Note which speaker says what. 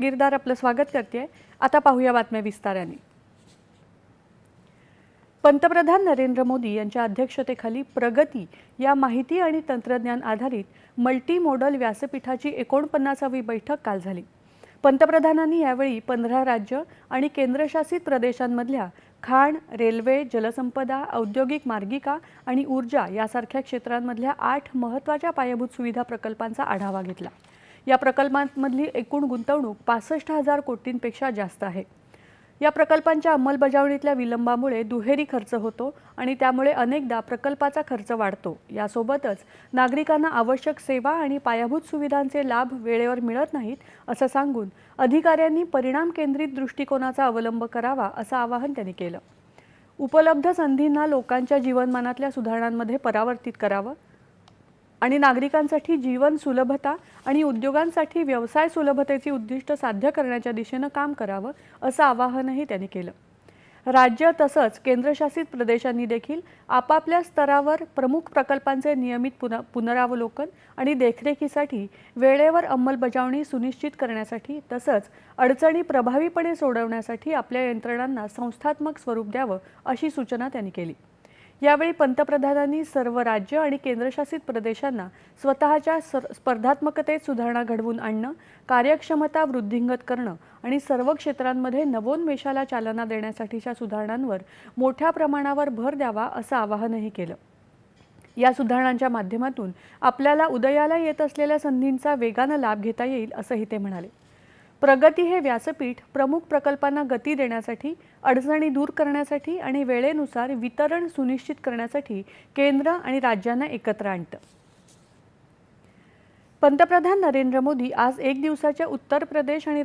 Speaker 1: गिरदार आपलं स्वागत करते आता पाहूया बातम्या विस्ताराने. पंतप्रधान नरेंद्र मोदी यांच्या अध्यक्षतेखाली प्रगती या माहिती आणि तंत्रज्ञान आधारित मल्टी मॉडल व्यासपीठाची एकोणपन्नासावी बैठक काल झाली. पंतप्रधानांनी यावेळी पंधरा राज्य आणि केंद्रशासित प्रदेशांमधल्या खाण रेल्वे जलसंपदा औद्योगिक मार्गिका आणि ऊर्जा यासारख्या क्षेत्रांमधल्या आठ महत्त्वाच्या पायाभूत सुविधा प्रकल्पांचा आढावा घेतला. या प्रकल्पांमधली एकूण गुंतवणूक पासष्ट हजार कोटींपेक्षा जास्त आहे. या प्रकल्पांच्या अंमलबजावणीतल्या विलंबामुळे दुहेरी खर्च होतो आणि त्यामुळे अनेकदा प्रकल्पाचा खर्च वाढतो. यासोबतच नागरिकांना आवश्यक सेवा आणि पायाभूत सुविधांचे लाभ वेळेवर मिळत नाहीत असं सांगून अधिकाऱ्यांनी परिणाम केंद्रित दृष्टिकोनाचा अवलंब करावा असं आवाहन त्यांनी केलं. उपलब्ध संधींना लोकांच्या जीवनमानातल्या सुधारणांमध्ये परावर्तित करावं आणि नागरिकांसाठी जीवन सुलभता आणि उद्योगांसाठी व्यवसाय सुलभतेची उद्दिष्ट साध्य करण्याच्या दिशेनं काम करावं असं आवाहनही त्यांनी केलं. राज्य तसंच केंद्रशासित प्रदेशांनी देखील आपापल्या स्तरावर प्रमुख प्रकल्पांचे नियमित पुन पुनरावलोकन आणि देखरेखीसाठी वेळेवर अंमलबजावणी सुनिश्चित करण्यासाठी तसंच अडचणी प्रभावीपणे सोडवण्यासाठी आपल्या यंत्रणांना संस्थात्मक स्वरूप द्यावं अशी सूचना त्यांनी केली. यावेळी पंतप्रधानांनी सर्व राज्य आणि केंद्रशासित प्रदेशांना स्वतःच्या स्पर्धात्मकतेत सुधारणा घडवून आणणं कार्यक्षमता वृद्धिंगत करणं आणि सर्व क्षेत्रांमध्ये नवोन्मेषाला चालना देण्यासाठीच्या सुधारणांवर मोठ्या प्रमाणावर भर द्यावा असं आवाहनही केलं. या सुधारणांच्या माध्यमातून आपल्याला उदयाला येत असलेल्या संधींचा वेगानं लाभ घेता येईल असंही ते म्हणाले. प्रगती हे व्यासपीठ प्रमुख प्रकल्पांना गती देण्यासाठी अडचणी दूर करण्यासाठी आणि वेळेनुसार वितरण सुनिश्चित करण्यासाठी केंद्र आणि राज्यांना एकत्र आणतं. पंतप्रधान नरेंद्र मोदी आज एक दिवसाच्या उत्तर प्रदेश आणि